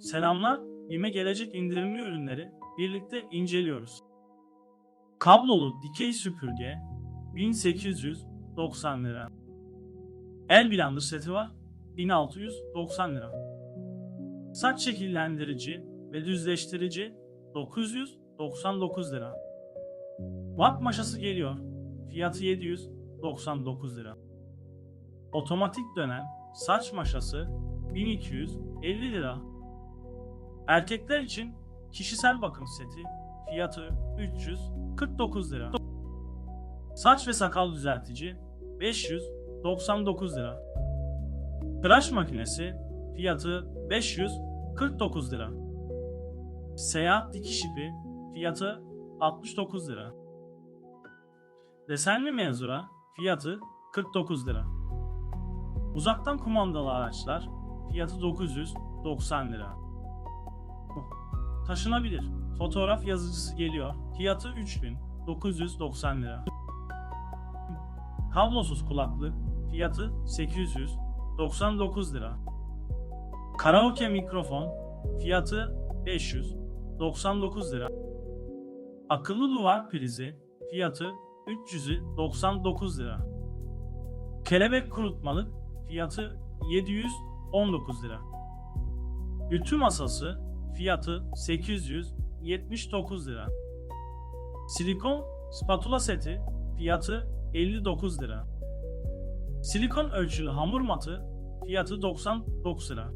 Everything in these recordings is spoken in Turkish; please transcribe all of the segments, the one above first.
Selamlar, BİM'e gelecek indirimli ürünleri birlikte inceliyoruz. Kablolu dikey süpürge 1890 lira. El blender seti var 1690 lira. Saç şekillendirici ve düzleştirici 999 lira. Watt maşası geliyor. Fiyatı 799 lira. Otomatik dönen saç maşası 1250 lira. Erkekler için kişisel bakım seti fiyatı 349 lira. Saç ve sakal düzeltici 599 lira. Tıraş makinesi fiyatı 549 lira. Seyahat dikiş ipi fiyatı 69 lira. Desenli menzura fiyatı 49 lira. Uzaktan kumandalı araçlar fiyatı 990 lira. Taşınabilir. Fotoğraf yazıcısı geliyor. Fiyatı 3990 lira. Kablosuz kulaklık fiyatı 899 lira. Karaoke mikrofon fiyatı 599 lira. Akıllı duvar prizi fiyatı 399 lira. Kelebek kurutmalık fiyatı 719 lira. Ütü masası fiyatı 879 lira. Silikon spatula seti fiyatı 59 lira. Silikon ölçülü hamur matı fiyatı 99 lira.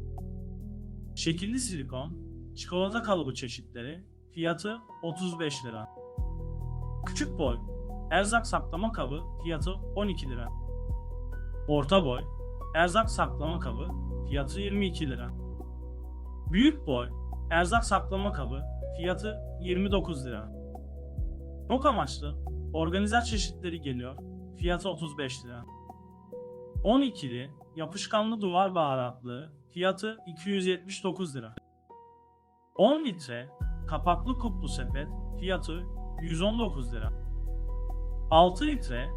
Şekilli silikon çikolata kalıbı çeşitleri fiyatı 35 lira. Küçük boy erzak saklama kabı fiyatı 12 lira. Orta boy erzak saklama kabı fiyatı 22 lira. Büyük boy erzak saklama kabı fiyatı 29 lira. Çok amaçlı organizer çeşitleri geliyor. Fiyatı 35 lira. 12'li yapışkanlı duvar baharatlığı fiyatı 279 lira. 10 litre kapaklı kuplu sepet fiyatı 119 lira. 6 litre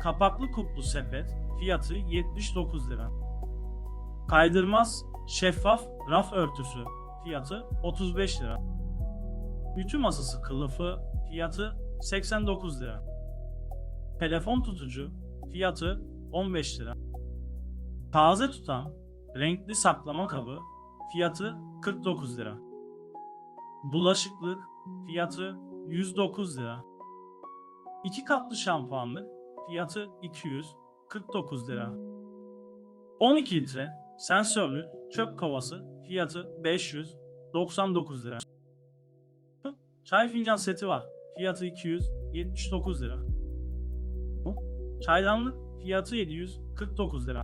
kapaklı kuplu sepet fiyatı 79 lira. Kaydırmaz şeffaf raf örtüsü fiyatı 35 lira. Ütü masası kılıfı fiyatı 89 lira. Telefon tutucu fiyatı 15 lira. Taze tutan renkli saklama kabı fiyatı 49 lira. Bulaşıklık fiyatı 109 lira. 2 katlı şampuanlık fiyatı 249 lira. 12 litre sensörlü çöp kovası fiyatı 599 lira. Çay fincan seti var. Fiyatı 279 lira. Çaydanlık fiyatı 749 lira.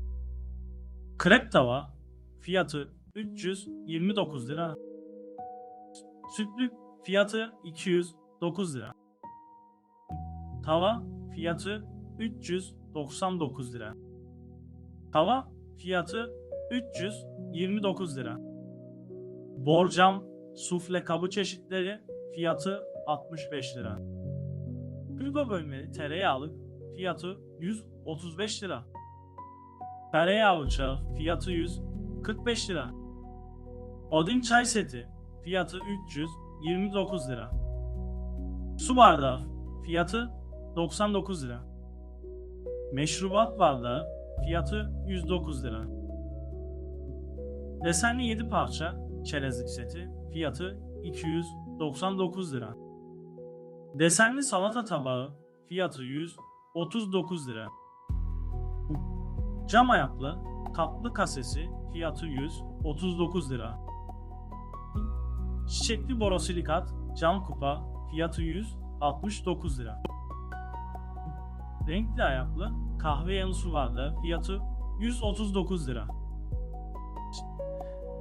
Krep tava fiyatı 329 lira. Sütlük fiyatı 209 lira. Tava fiyatı 399 lira. Tava fiyatı 329 lira. Borcam sufle kabı çeşitleri fiyatı 65 lira. Hügo bölmeli tereyağlık fiyatı 135 lira. Tereyağı uçağı fiyatı 145 lira. Odin çay seti fiyatı 329 lira. Su bardağı fiyatı 99 lira. Meşrubat bardağı fiyatı 109 lira. Desenli 7 parça çerezlik seti fiyatı 299 lira. Desenli salata tabağı fiyatı 139 lira. Cam ayaklı tatlı kasesi fiyatı 139 lira. Çiçekli borosilikat cam kupa fiyatı 169 lira. Renkli ayaklı kahve yanı su bardağı fiyatı 139 lira.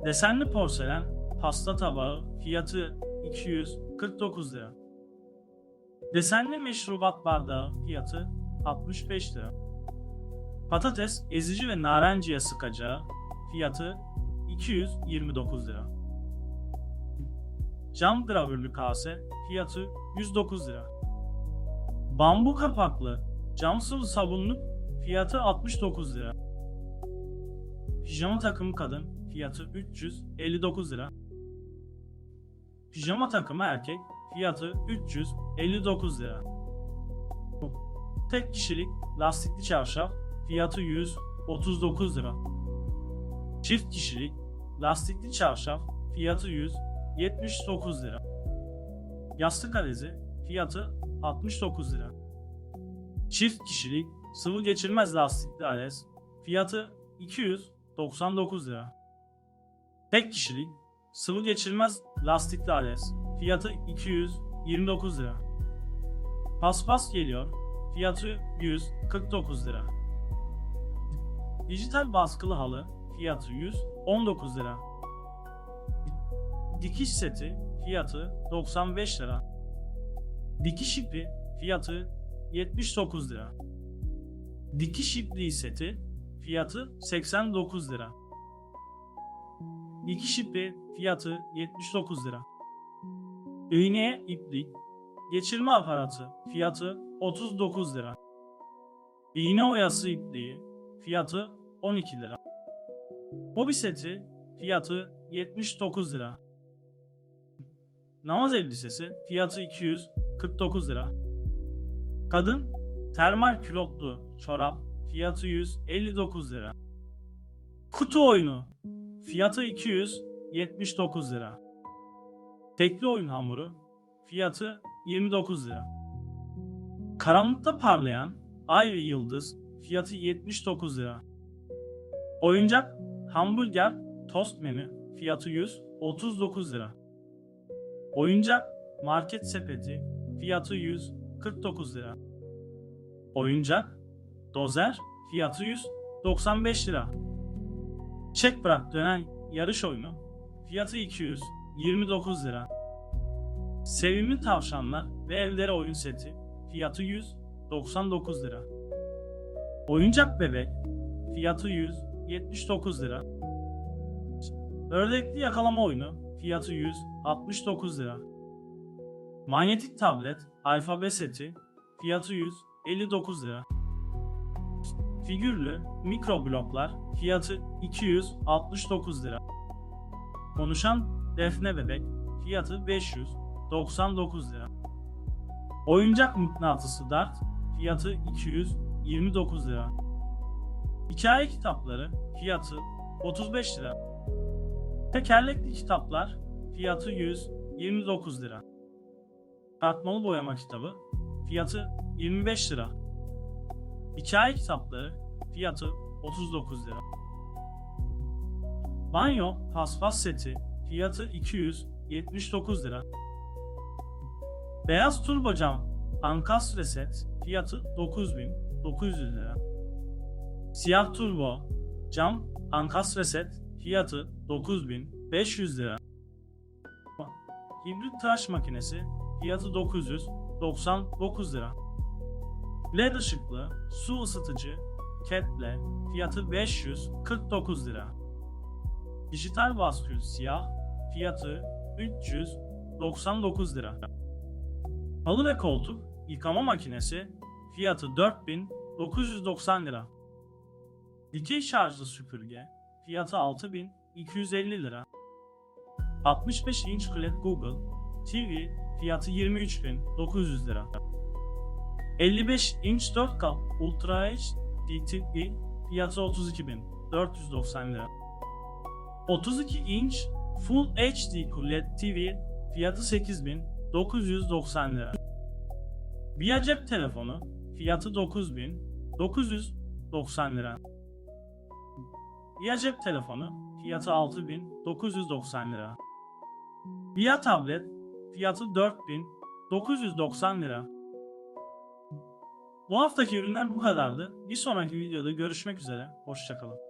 Desenli porselen pasta tabağı fiyatı 249 lira. Desenli meşrubat bardağı fiyatı 65 lira. Patates ezici ve narenciye sıkacağı fiyatı 229 lira. Cam gravürlü kase fiyatı 109 lira. Bambu kapaklı cam sıvı sabunluk fiyatı 69 lira. Pijama takımı kadın fiyatı 359 lira. Pijama takımı erkek fiyatı 359 lira. Tek kişilik lastikli çarşaf fiyatı 139 lira. Çift kişilik lastikli çarşaf fiyatı 179 lira. Yastık alezi fiyatı 69 lira. Çift kişilik sıvı geçirmez lastikli alez fiyatı 299 lira. Tek kişilik sıvı geçirmez lastikli alez fiyatı 229 lira. Paspas geliyor fiyatı 149 lira. Dijital baskılı halı fiyatı 119 lira. Dikiş seti fiyatı 95 lira. Dikiş ipi fiyatı 79 lira. Dikiş ipliği seti fiyatı 89 lira. Dikiş ipi fiyatı 79 lira. İğneye iplik geçirme aparatı fiyatı 39 lira. İğne oyası ipliği fiyatı 12 lira. Hobi seti fiyatı 79 lira. Namaz elbisesi fiyatı 249 lira. Kadın termal külotlu çorap fiyatı 159 lira. Kutu oyunu fiyatı 279 lira. Tekli oyun hamuru fiyatı 29 lira. Karanlıkta parlayan ay ve yıldız fiyatı 79 lira. Oyuncak hamburger tost menü fiyatı 139 lira. Oyuncak market sepeti fiyatı 149 lira. Oyuncak dozer fiyatı 195 lira. Çek bırak dönen yarış oyunu fiyatı 229 lira. Sevimli tavşanlar ve evlere oyun seti fiyatı 199 lira. Oyuncak bebek fiyatı 179 lira. Ördekli yakalama oyunu fiyatı 169 lira. Manyetik tablet alfabe seti fiyatı 159 lira. Figürlü mikro bloklar fiyatı 269 lira. Konuşan defne bebek fiyatı 599 lira. Oyuncak mıknatısı dart fiyatı 229 lira. Hikaye kitapları fiyatı 35 lira. Tekerlekli kitaplar fiyatı 129 lira. Katmalı boyama kitabı fiyatı 25 lira. Hikaye kitapları fiyatı 39 lira. Banyo paspas seti fiyatı 279 lira. Beyaz turbo cam ankastre set fiyatı 9900 lira. Siyah turbo cam ankastre set fiyatı 9500 lira. Hibrit tıraş makinesi fiyatı 999 lira. LED ışıklı su ısıtıcı Ketle fiyatı 549 lira. Dijital baskül siyah fiyatı 399 lira. Halı ve koltuk yıkama makinesi fiyatı 4990 lira. Dikey şarjlı süpürge fiyatı 6250 lira. 65 inç QLED Google TV fiyatı 23900 lira. 55 inç 4K Ultra HD TV fiyatı 32490 lira. 32 inç Full HD QLED TV fiyatı 8990 lira. Bir cep telefonu fiyatı 9990 lira. Bir cep telefonu fiyatı 6990 lira. Bir tablet fiyatı 4990 lira. Bu haftaki ürünler bu kadardı. Bir sonraki videoda görüşmek üzere. Hoşçakalın.